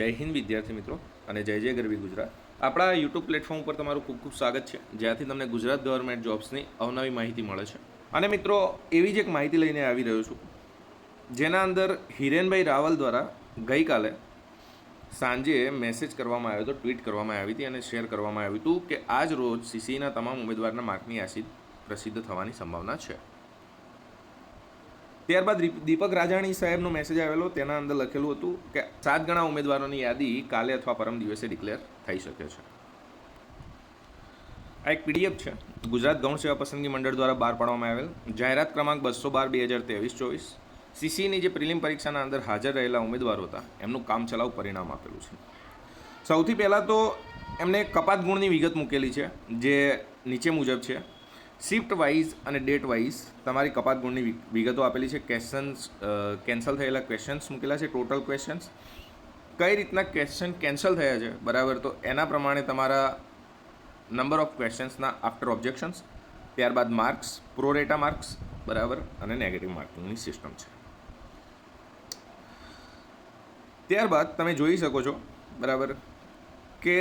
જય હિન્દ વિદ્યાર્થી મિત્રો અને જય જય ગરવી ગુજરાત. આપણા યુટ્યુબ પ્લેટફોર્મ ઉપર તમારું ખૂબ ખૂબ સ્વાગત છે. જ્યાંથી તમને ગુજરાત ગવર્મેન્ટ જોબ્સની અવનવી માહિતી મળે છે. અને મિત્રો, એવી જ એક માહિતી લઈને આવી રહ્યો છું. જેના અંદર હિરેનભાઈ રાવલ દ્વારા ગઈકાલે સાંજે મેસેજ કરવામાં આવ્યો હતો, ટ્વીટ કરવામાં આવી હતી અને શેર કરવામાં આવ્યું હતું કે આજ રોજ સીસીના તમામ ઉમેદવારના માર્કની યાદી પ્રસિદ્ધ થવાની સંભાવના છે. ત્યારબાદ દીપક રાજાણી સાહેબનો મેસેજ આવેલો, તેના અંદર લખેલું હતું કે સાત ગણા ઉમેદવારોની યાદી કાલે અથવા પરમ દિવસે ડિક્લેર થઈ શકે છે. આ એક પીડીએફ છે. ગુજરાત ગૌણ સેવા પસંદગી મંડળ દ્વારા બહાર પાડવામાં આવેલ. જાહેરાત ક્રમાંક બસો બાર, બે હજાર ત્રેવીસ, ચોવીસ. સીસીની જે પ્રિલિમ પરીક્ષાના અંદર હાજર રહેલા ઉમેદવારો હતા, એમનું કામચલાઉ પરિણામ આપેલું છે. સૌથી પહેલાં તો એમને કપાત ગુણની વિગત મૂકેલી છે, જે નીચે મુજબ છે. શિફ્ટ વાઇઝ અને ડેટ વાઇઝ તમારી કપાત ગુણની વિગતો આપેલી છે. ક્વેશ્ચન્સ કેન્સલ થયેલા ક્વેશ્ચન્સ મૂકેલા છે. ટોટલ ક્વેશ્ચન્સ કઈ રીતના ક્વેશ્ચન કેન્સલ થયા છે? બરાબર? તો એના પ્રમાણે તમારા નંબર ઓફ ક્વેશ્ચન્સના આફ્ટર ઓબ્જેક્શન્સ ત્યારબાદ માર્ક્સ પ્રોરેટા માર્ક્સ બરાબર? અને નેગેટિવ માર્કિંગની સિસ્ટમ છે. ત્યારબાદ તમે જોઈ શકો છો, બરાબર, કે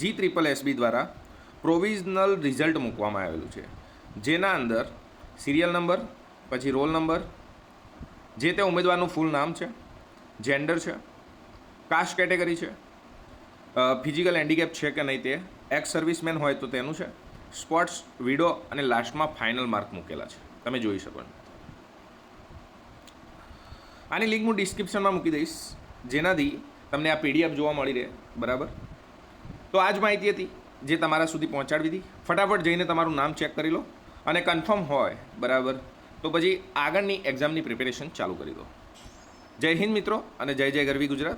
જી ટ્રિપલ એસબી દ્વારા પ્રોવિઝનલ રિઝલ્ટ મૂકવામાં આવેલું છે. જેના અંદર સિરિયલ નંબર પછી રોલ નંબર જે તે ઉમેદવારનું ફૂલ નામ છે જેન્ડર છે કાસ્ટ કેટેગરી છે ફિઝિકલ હેન્ડીકેપ છે કે નહીં તે એક્સ સર્વિસમેન હોય તો તેનું છે સ્પોર્ટ્સ વિડો અને લાસ્ટમાં ફાઇનલ માર્ક મૂકેલા છે. તમે જોઈ શકો આની લિંક હું ડિસ્ક્રિપ્શનમાં મૂકી દઈશ. જેનાથી તમને આ પીડીએફ જોવા મળી રહે. બરાબર? તો આ જ માહિતી હતી જે તમારા સુધી પહોંચાડવી હતી. ફટાફટ જઈને તમારું નામ ચેક કરી લો. અને કન્ફર્મ હોય, બરાબર? તો પછી આગળની એક્ઝામની પ્રિપેરેશન ચાલુ કરી દો. જય હિન્દ મિત્રો અને જય જય ગરવી ગુજરાત.